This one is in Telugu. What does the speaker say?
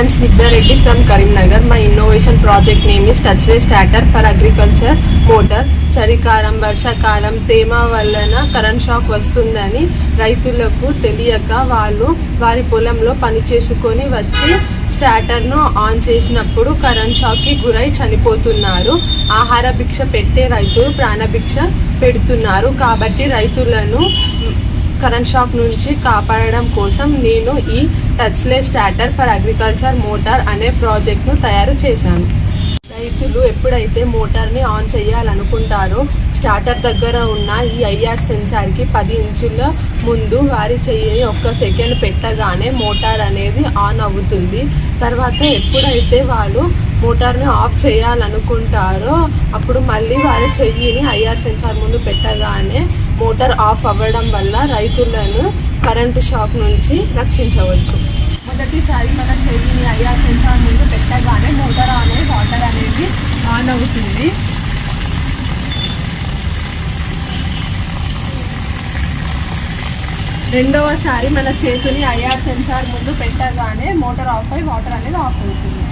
I'm Snigdha from Karimnagar Karimnagar. My innovation project name is Touchless Starter for Agriculture చలికాలం వర్షాకాలం తేమ వలన కరెంట్ షాక్ వస్తుందని రైతులకు తెలియక వాళ్ళు వారి పొలంలో పని చేసుకొని వచ్చి స్టార్టర్ను ఆన్ చేసినప్పుడు కరెంట్ షాక్కి గురై చనిపోతున్నారు ఆహార భిక్ష పెట్టే రైతులు ప్రాణభిక్ష పెడుతున్నారు కాబట్టి రైతులను కరెంట్ షాక్ నుంచి కాపాడడం కోసం నేను ఈ touchless starter for agriculture motor అనే ప్రాజెక్ట్ను తయారు చేశాను. రైతులు ఎప్పుడైతే మోటార్ని ఆన్ చేయాలనుకుంటారో స్టార్టర్ దగ్గర ఉన్న ఈ ఐఆర్ సెన్సార్కి పది ఇంచుల ముందు వారి చెయ్యిని ఒక్క సెకండ్ పెట్టగానే మోటార్ అనేది ఆన్ అవుతుంది. తర్వాత ఎప్పుడైతే వాళ్ళు మోటార్ని ఆఫ్ చేయాలనుకుంటారో అప్పుడు మళ్ళీ వారి చెయ్యిని ఐఆర్ సెన్సార్ ముందు పెట్టగానే మోటార్ ఆఫ్ అవ్వడం వల్ల రైతులను కరెంటు షాక్ నుంచి రక్షించవచ్చు. మొదటిసారి మన చెయ్యిని ఐఆర్ సెన్సార్ ముందు పెట్టగానే మోటార్ ఆన్ అయి వాటర్ అనేది ఆన్ అవుతుంది. రెండవసారి మన చేతిని ఐఆర్ సెన్సార్ ముందు పెట్టగానే మోటార్ ఆఫ్ అయి వాటర్ అనేది ఆఫ్ అవుతుంది.